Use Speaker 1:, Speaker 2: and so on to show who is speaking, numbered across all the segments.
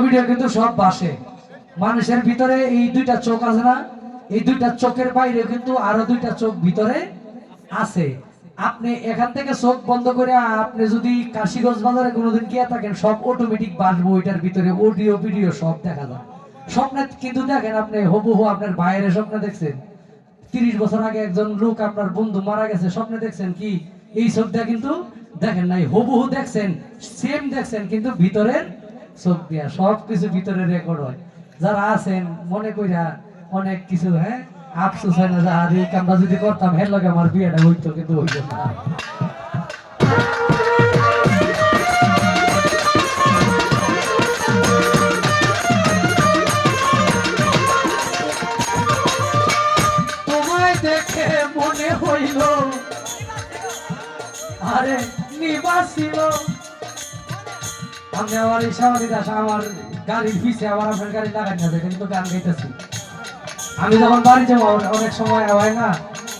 Speaker 1: Audio কিন্তু সব বাসে। মানুষের ভিতরে এই দুইটা চোখ আছে না? এই দুইটা চোখের বাইরে কিন্তু আরও দুইটা চোখ ভিতরে আছে। আপনি এখান থেকে চোখ বন্ধ করে আপনি যদি কাশিগঞ্জ বাজারে কোনোদিন গিয়ে থাকেন, সব অটোমেটিক বাসবো ওইটার ভিতরে অডিও ভিডিও সব দেখা যায়। স্বপ্নে কিন্তু দেখেন আপনি হবু আপনার বাইরে স্বপ্নে দেখছেন। তিরিশ বছর আগে একজন লোক আপনার বন্ধু মারা গেছে, স্বপ্নে দেখছেন কি? এই সবটা কিন্তু দেখেন নাই, হবুহু দেখছেন সেম দেখছেন, কিন্তু ভিতরের চোখ দিয়া, সব কিছু ভিতরে রেকর্ড হয়। যারা আছেন, মনে কইরা অনেক কিছু হ্যাঁ? আফসোস হয় না যে, আর, এই কামটা যদি করতাম, হের লগে আমার বিয়েটা হইতো, কিন্তু হইতো না। মনে হইল, আরে, নিবাসিল। আমি আমার এই আমার আমার আপনার গাড়ি লাগাই না কিন্তু গান গাইতেছি। আমি যখন বাড়ি যাব অনেক সময় হয় না,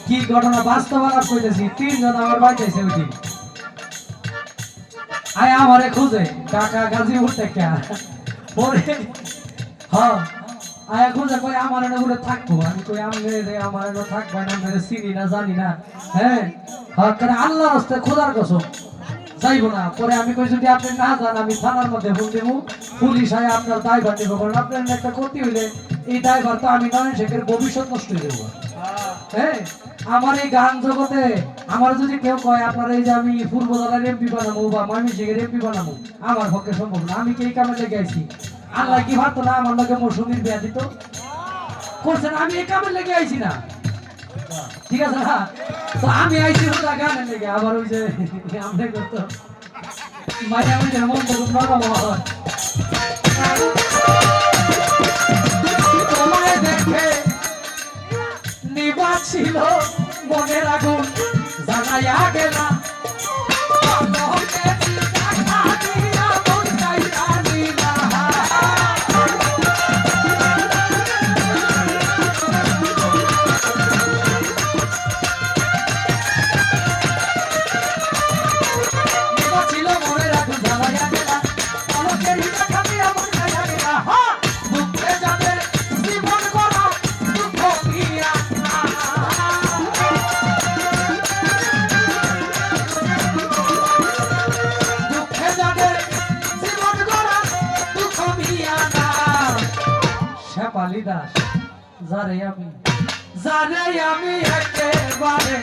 Speaker 1: কি ঘটনা বাস্তব আলাপ কইতেছি, তিনজন আমার বাড়ি যাইছে ওই দিন। আয় আমারে খুঁজে কাকা গাজীপুর থেকে। হ্যাঁ আয় খুঁজে কই আমার এনে থাকব। আমি কই আমি আমার এনে থাকব না চিনি না, জানি না। হ্যাঁ হ্যাঁ কারণ আল্লাহর হস্তে খোদার কসম। যাইবো না। পরে আমি কই যদি আপনি না যান আমি থানার মধ্যে ফোন দেবো পুলিশ আয় আপনার দায়ভার নেব কারণ আপনার একটা ক্ষতি হইলে এই দায়ভার তো আমি নয় শেখের ভবিষ্যৎ নষ্ট হয়ে যাব। হ্যাঁ? আমার এই গান জগতে আমার যদি কেউ কয় আপনার এই যে আমি পূর্ব জেলার এমপি বানাবো বা শেখের এমপি বানাবো আমার পক্ষে সম্ভব না। আমি কি এই কামে লেগে আছি আল্লাহ কি ভাবতো না? আমার লোকে মৌসুমীর বিয়া দিত? করছেন আমি এই কামে লেগে আইছি না। ঠিক আছে না তো আমি আইছি আবার ওই যে আমরা আমি যেমন করুন না বাবা তোমায় দেখে নিবাছিল মনের আগুন জানাইয়া গেলাম শেফালি দাস যারে আমি যারে আমি একেবারে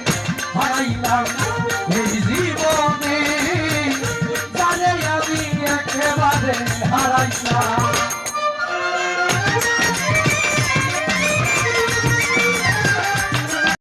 Speaker 1: হারাইলাম এই জীবনে যারে আমি একেবারে হারাইলাম।